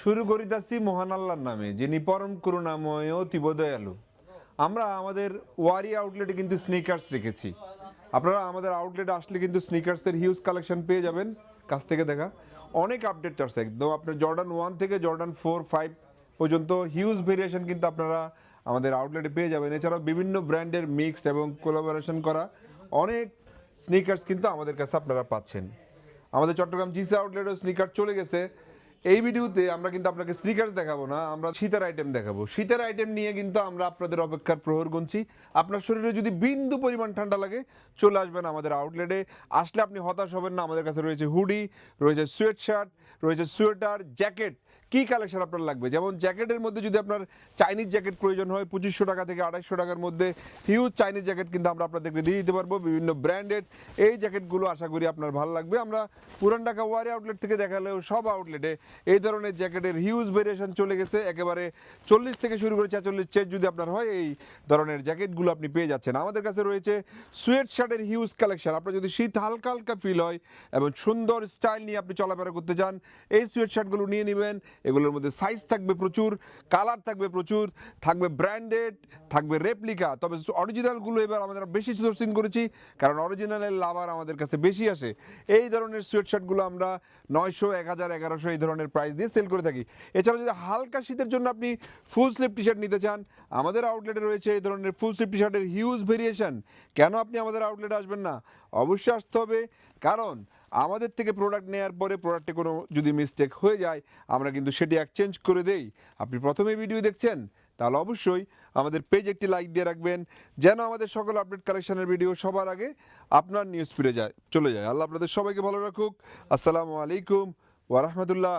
শুরু করিতাছি মহান আল্লাহর নামে, যিনি পরম করুণাময় অতীব দয়ালু। আমরা আমাদের ওয়ারি আউটলেটে কিন্তু স্নিকার্স রেখেছি। আপনারা আমাদের আউটলেটে আসলে কিন্তু স্নিকার্সের হিউজ কালেকশন পেয়ে যাবেন। কাছ থেকে দেখা। অনেক আপডেট আছে একদম আপনার জর্ডান ওয়ান থেকে জর্ডান ফোর ফাইভ পর্যন্ত হিউজ ভেরিয়েশন কিন্তু আপনারা আমাদের আউটলেটে পেয়ে যাবেন। এছাড়াও বিভিন্ন ব্র্যান্ডের মিক্সড এবং কোলাবোরেশন করা অনেক স্নিকার্স কিন্তু আমাদের কাছে আপনারা পাচ্ছেন। আমাদের চট্টগ্রাম জিসি আউটলেটও স্নিকার চলে গেছে। এই ভিডিওতে আমরা কিন্তু আপনাকে স্নিকার্স দেখাবো না, আমরা শীতের আইটেম দেখাবো। শীতের আইটেম নিয়ে কিন্তু আমরা আপনাদের অপেক্ষার প্রহর গুনছি। আপনার শরীরে যদি বিন্দু পরিমাণ ঠান্ডা লাগে, চলে আসবেন আমাদের আউটলেটে আসলে আপনি হতাশ হবেন না, আমাদের কাছে রয়েছে হুডি রয়েছে সোয়েট শার্ট রয়েছে সোয়েটার জ্যাকেট কি কালেকশন আপনার লাগবে? যেমন জ্যাকেটের মধ্যে যদি আপনার চাইনিজ জ্যাকেট প্রয়োজন হয়, পঁচিশশো টাকা থেকে আড়াইশো টাকার মধ্যে হিউজ চাইনিজ জ্যাকেট কিন্তু আমরা আপনাদেরকে দিয়ে দিতে পারব, বিভিন্ন ব্র্যান্ডেড এই জ্যাকেটগুলো আশা করি আপনার ভালো লাগবে। আমরা পুরান ঢাকা ওয়ারি আউটলেট থেকে দেখালেও সব আউটলেটে এই ধরনের জ্যাকেটের হিউজ ভেরিয়েশন চলে গেছে। একেবারে চল্লিশ থেকে শুরু করে ছেচল্লিশ চেট যদি আপনার হয়, এই ধরনের জ্যাকেটগুলো আপনি পেয়ে যাচ্ছেন। আমাদের কাছে রয়েছে সুয়েট শার্টের হিউজ কালেকশন আপনার যদি শীত হালকা হালকা ফিল হয় এবং সুন্দর স্টাইল নিয়ে আপনি চলাফেরা করতে চান, এই সুয়েট শার্টগুলো নিয়ে নেবেন। এগুলোর মধ্যে সাইজ থাকবে প্রচুর কালার থাকবে প্রচুর, থাকবে ব্র্যান্ডেড থাকবে রেপ্লিকা তবে অরিজিনালগুলো এবার আমাদের বেশি সোর্সিং করেছি, কারণ অরিজিনালের লাভার আমাদের কাছে বেশি আসে। এই ধরনের সোয়েট শার্টগুলো আমরা নয়শো এক হাজার, এগারোশো এই ধরনের প্রাইস দিয়ে সেল করে থাকি। এছাড়া যদি হালকা শীতের জন্য আপনি ফুল স্লিপ টি শার্ট নিতে চান, আমাদের আউটলেটে রয়েছে এই ধরনের ফুল স্লিপ টি শার্টের হিউজ ভেরিয়েশন কেন আপনি আমাদের আউটলেটে আসবেন না? অবশ্যই আসতে হবে, কারণ আমাদের থেকে প্রোডাক্ট নেওয়ার পরে প্রোডাক্টে কোনো যদি মিস্টেক হয়ে যায়, আমরা কিন্তু সেটি এক্সচেঞ্জ করে দেই। আপনি প্রথমে ভিডিও দেখছেন, তাহলে অবশ্যই আমাদের পেজ একটি লাইক দিয়ে রাখবেন, যেন আমাদের সকল আপডেট কালেকশনের ভিডিও সবার আগে আপনার নিউজ ফিরে যায়, চলে যায়। আল্লাহ আপনাদের সবাইকে ভালো রাখুক। আসসালামু আলাইকুম ওয়া রাহমাতুল্লাহ।